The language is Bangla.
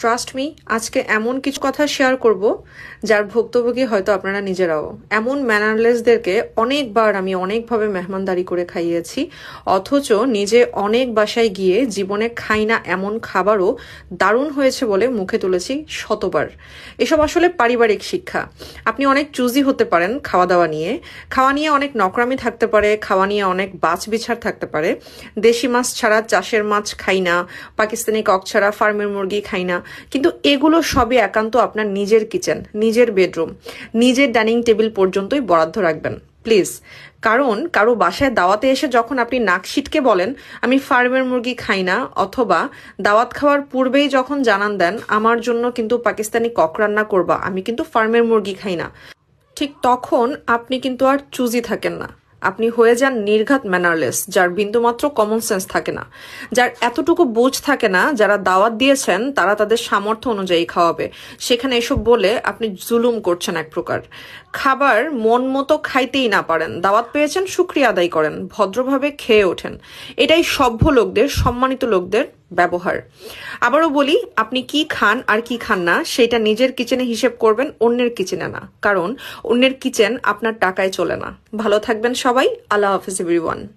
ট্রাস্ট মি আজকে এমন কিছু কথা শেয়ার করব, যার ভুক্তভোগী হয়তো আপনারা নিজেরাও। এমন ম্যানারলেসদেরকে অনেকবার আমি অনেকভাবে মেহমানদারি করে খাইয়েছি, অথচ নিজে অনেক বাসায় গিয়ে জীবনে খাই না এমন খাবারও দারুণ হয়েছে বলে মুখে তুলেছি শতবার। এসব আসলে পারিবারিক শিক্ষা। আপনি অনেক চুজি হতে পারেন খাওয়া দাওয়া নিয়ে। খাওয়া নিয়ে অনেক নকরামি থাকতে পারে, খাওয়া নিয়ে অনেক বাছ বিচার থাকতে পারে। দেশি মাছ ছাড়া চাষের মাছ খাই না, পাকিস্তানি কক ছাড়া ফার্মের মুরগি খাই না। কিন্তু এগুলো সবই একান্ত আপনার নিজের কিচেন, নিজের বেডরুম, নিজের ডাইনিং টেবিল পর্যন্তই বরাদ্দ রাখবেন। প্লিজ, কারণ কারও বাসায় দাওয়াতে এসে যখন আপনি নাক সিটকে বলেন, আমি ফার্মের মুরগি খাই না, অথবা, দাওয়াত খাওয়ার পূর্বেই যখন জানান দেন, আমার জন্য কিন্তু পাকিস্তানি কক রান্না করবা, আমি কিন্তু ফার্মের মুরগি খাই না, ঠিক তখন আপনি কিন্তু আর চুজি থাকেন না। আপনি হয়ে যান নির্ঘাত ম্যানারলেস, যার বিন্দুমাত্র কমন সেন্স থাকে না। যার এতটুকু বোঝ থাকে না, যারা দাওয়াত দিয়েছেন, তারা তাদের সামর্থ্য অনুযায়ী খাওয়াবে। সেখানে এসব বলে আপনি জুলুম করছেন এক প্রকার। খাবার মন মতো খাইতেই না পারেন। দাওয়াত পেয়েছেন সুক্রিয়া আদায় করেন। ভদ্রভাবে খেয়ে ওঠেন। এটাই সভ্য লোকদের, সম্মানিত লোকদের ব্যবহার। আবারও বলি, আপনি কি খান আর কি খান না, সেটা নিজের কিচেনে হিসেব করবেন, অন্যের কিচেনে না। কারণ অন্যের কিচেন আপনার টাকায় চলে না। ভালো থাকবেন সবাই। আল্লাহ হাফিজ এভরিওয়ান